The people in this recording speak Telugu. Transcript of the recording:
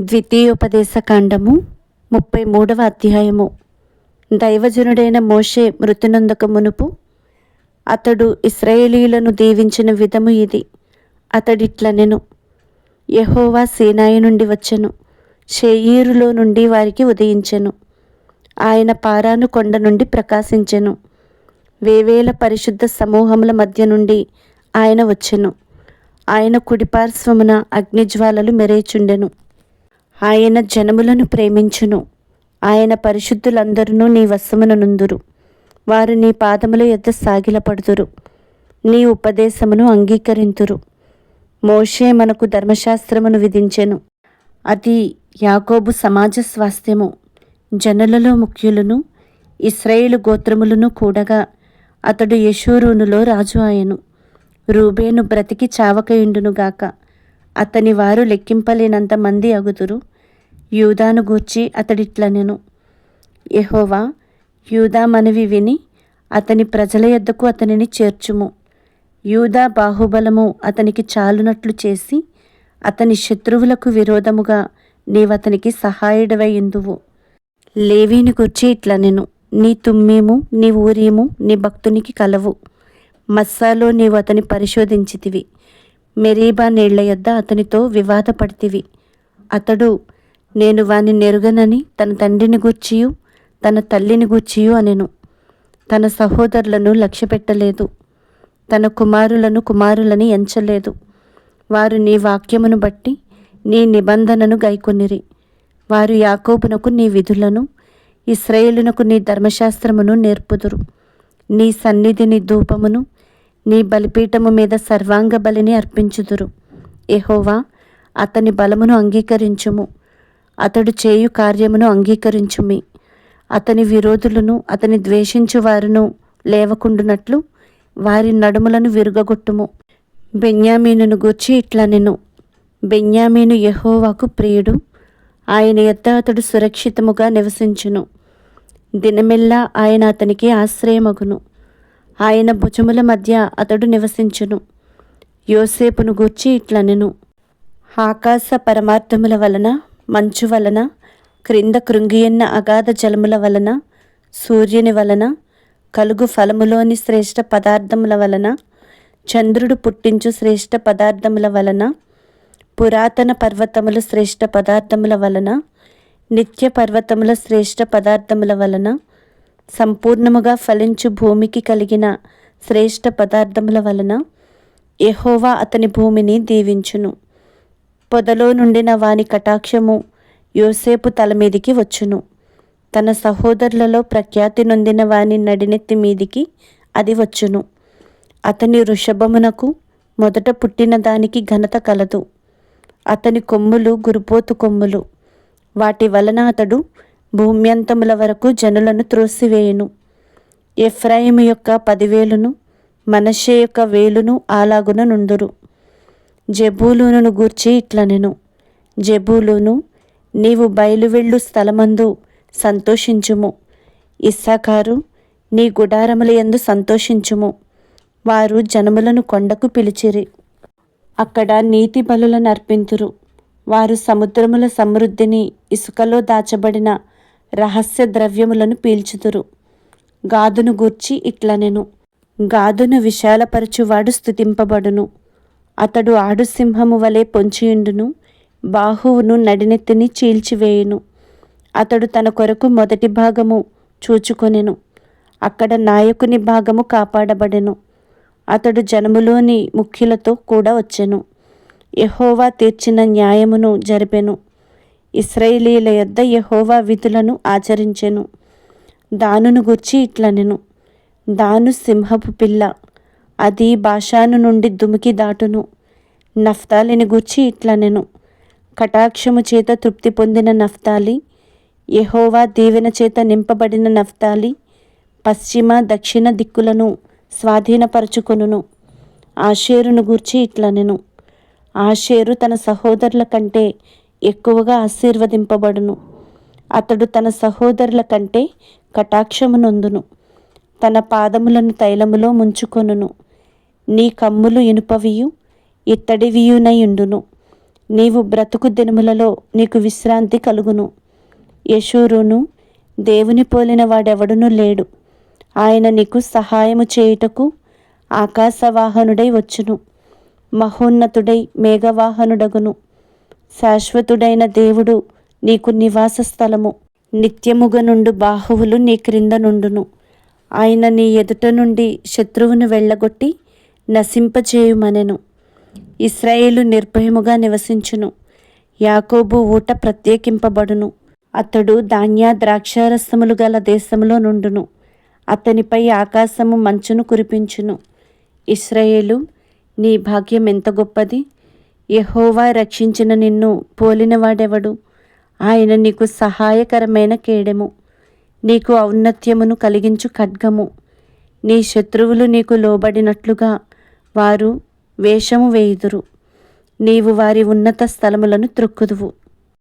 ద్వితీయోపదేశ కాండము ముప్పై మూడవ అధ్యాయము. దైవజనుడైన మోషే మృతునందక మునుపు అతడు ఇస్రాయేలీలను దీవించిన విధము ఇది అతడిట్లనెను. యహోవా సేనాయి నుండి వచ్చెను షేయీరులో నుండి వారికి ఉదయించెను. ఆయన పారాను కొండ నుండి ప్రకాశించెను. వేవేల పరిశుద్ధ సమూహముల మధ్య నుండి ఆయన వచ్చెను. ఆయన కుడిపార్శ్వమున అగ్నిజ్వాలలు మెరేచుండెను. ఆయన జనములను ప్రేమించును. ఆయన పరిశుద్ధులందరూ నీ వశమున నుందురు. వారు నీ పాదముల యొద్ద సాగిలపడుదురు. నీ ఉపదేశమును అంగీకరింతురు. మోషే మనకు ధర్మశాస్త్రమును విధించెను. అది యాకోబు సమాజ స్వాస్థ్యము. జనులలో ముఖ్యులను ఇస్రాయేలు గోత్రములను కూడగా అతడు యశూరునులో రాజు ఆయను. రూబేను బ్రతికి చావకయుండునుగాక అతని వారు లెక్కింపలేనంత మంది అగుదురు. యూదాను గూర్చి అతడిట్లనెను. యహోవా యూదా మనవి విని అతని ప్రజల యొద్దకు అతనిని చేర్చుము. యూదా బాహుబలము అతనికి చాలునట్లు చేసి అతని శత్రువులకు విరోధముగా నీవతనికి సహాయుడవై లేవీని గుర్చి ఇట్లనెను. నీ తుమ్మీము నీ ఊరీము నీ భక్తునికి కలవు. మస్సాలో నీవు అతని పరిశోధించితివి. మెరీబా నీళ్ళ యొద్ద అతనితో వివాదపడితివి. అతడు నేను వాని నెరుగనని తన తండ్రిని గూర్చియు తన తల్లిని గూర్చియు అనెను. తన సహోదరులను లక్ష్యపెట్టలేదు. తన కుమారులను కుమారులని ఎంచలేదు. వారు నీ వాక్యమును బట్టి నీ నిబంధనను గైకొనిరి. వారు యాకోబునకు నీ విధులను ఇస్రాయేలునకు నీ ధర్మశాస్త్రమును నేర్పుదురు. నీ సన్నిధిని ధూపమును నీ బలిపీఠము మీద సర్వాంగ బలిని అర్పించుదురు. ఎహోవా అతని బలమును అంగీకరించుము. అతడు చేయు కార్యమును అంగీకరించుమి. అతని విరోధులను అతని ద్వేషించు వారును లేవకుండునట్లు వారి నడుములను విరుగగొట్టుము. బెన్యామీనును గూర్చి ఇట్లా నేను బెన్యామీను యహోవాకు ప్రియుడు. ఆయన యొద్ద అతడు సురక్షితముగా నివసించును. దినమెల్లా ఆయన అతనికి ఆశ్రయమగును. ఆయన భుజముల మధ్య అతడు నివసించును. యోసేపును గూర్చి ఇట్లనెను ఆకాశ పరమార్థముల వలన మంచు వలన క్రింద కృంగియన్న అగాధ జలముల వలన సూర్యుని వలన కలుగు ఫలములోని శ్రేష్ఠ పదార్థముల వలన చంద్రుడు పుట్టించు శ్రేష్ఠ పదార్థముల వలన పురాతన పర్వతముల శ్రేష్ఠ పదార్థముల వలన నిత్య పర్వతముల శ్రేష్ఠ పదార్థముల వలన సంపూర్ణముగా ఫలించు భూమికి కలిగిన శ్రేష్ఠ పదార్థముల వలన ఎహోవా అతని భూమిని దీవించును. పొదలో నుండిన వాని కటాక్షము యోసేపు తల మీదికి వచ్చును. తన సహోదరులలో ప్రఖ్యాతి నొందిన వాని నడినెత్తి మీదికి అది వచ్చును. అతని వృషభమునకు మొదట పుట్టిన దానికి ఘనత కలదు. అతని కొమ్ములు గురుపోతు కొమ్ములు. వాటి వలన అతడు భూమ్యంతముల వరకు జనులను త్రోసివేయును. ఎఫ్రాయిము యొక్క పదివేలును మనషే యొక్క వేలును అలాగున నుండురు జబూలూనును గూర్చి ఇట్లనెను. జబూలూను నీవు బయలువెళ్ళు స్థలమందు సంతోషించుము. ఇస్సాకారు నీ గుడారముల యందు సంతోషించుము. వారు జనములను కొండకు పిలిచిరి. అక్కడ నీతి బలులను అర్పింతురు. వారు సముద్రముల సమృద్ధిని ఇసుకలో దాచబడిన రహస్య ద్రవ్యములను పీల్చుతురు. గాదును గూర్చి ఇట్లనెను. గాదును విశాలపరచువాడు స్థుతింపబడును అతడు ఆడుసింహము వలె పొంచియుండును బాహువును నడినెత్తిని చీల్చివేయును. అతడు తన కొరకు మొదటి భాగము చూచుకొనెను అక్కడ నాయకుని భాగము కాపాడబడెను. అతడు జనములోని ముఖ్యులతో కూడా వచ్చెను. యహోవా తీర్చిన న్యాయమును జరిపెను. ఇస్రాయేలీల యొద్ద యహోవా విధులను ఆచరించెను. దానును గుర్చి ఇట్లనెను. దాను సింహపు పిల్ల. అది భాషాను నుండి దుమికి దాటును. నఫ్తాలిని గూర్చి ఇట్లనెను కటాక్షము చేత తృప్తి పొందిన నఫ్తాలి యహోవా దీవెన చేత నింపబడిన నఫ్తాలి పశ్చిమ దక్షిణ దిక్కులను స్వాధీనపరచుకొనును. ఆషేరును గూర్చి ఇట్లనెను ఆషేరు తన సహోదరుల కంటే ఎక్కువగా ఆశీర్వదింపబడును. అతడు తన సహోదరుల కంటే కటాక్షమునందును తన పాదములను తైలములో ముంచుకొనును. నీ కమ్ములు ఇనుపవియు ఇత్తడివియునయుండును. నీవు బ్రతుకు దినములలో నీకు విశ్రాంతి కలుగును. యశూరును దేవుని పోలిన వాడెవడునూ లేడు. ఆయన నీకు సహాయము చేయుటకు ఆకాశవాహనుడై వచ్చును. మహోన్నతుడై మేఘవాహనుడగును. శాశ్వతుడైన దేవుడు నీకు నివాస స్థలము. నిత్యముగా నుండు బాహువులు నీ క్రింద నుండును. ఆయన నీ ఎదుట నుండి శత్రువును వెళ్ళగొట్టి నశింపచేయుమనెను ఇస్రాయేలు నిర్భయముగా నివసించును. యాకోబు ఊట ప్రత్యేకింపబడును. అతడు ధాన్య ద్రాక్షారసములు గల దేశములో నుండును. అతనిపై ఆకాశము మంచును కురిపించును. ఇస్రాయేలు నీ భాగ్యం ఎంత గొప్పది? యహోవా రక్షించిన నిన్ను పోలినవాడెవడు? ఆయన నీకు సహాయకరమైన కేడెము. నీకు ఔన్నత్యమును కలిగించు ఖడ్గము. నీ శత్రువులు నీకు లోబడినట్లుగా వారు వేషము వేయుదురు. నీవు వారి ఉన్నత స్థలములను త్రొక్కుదువు.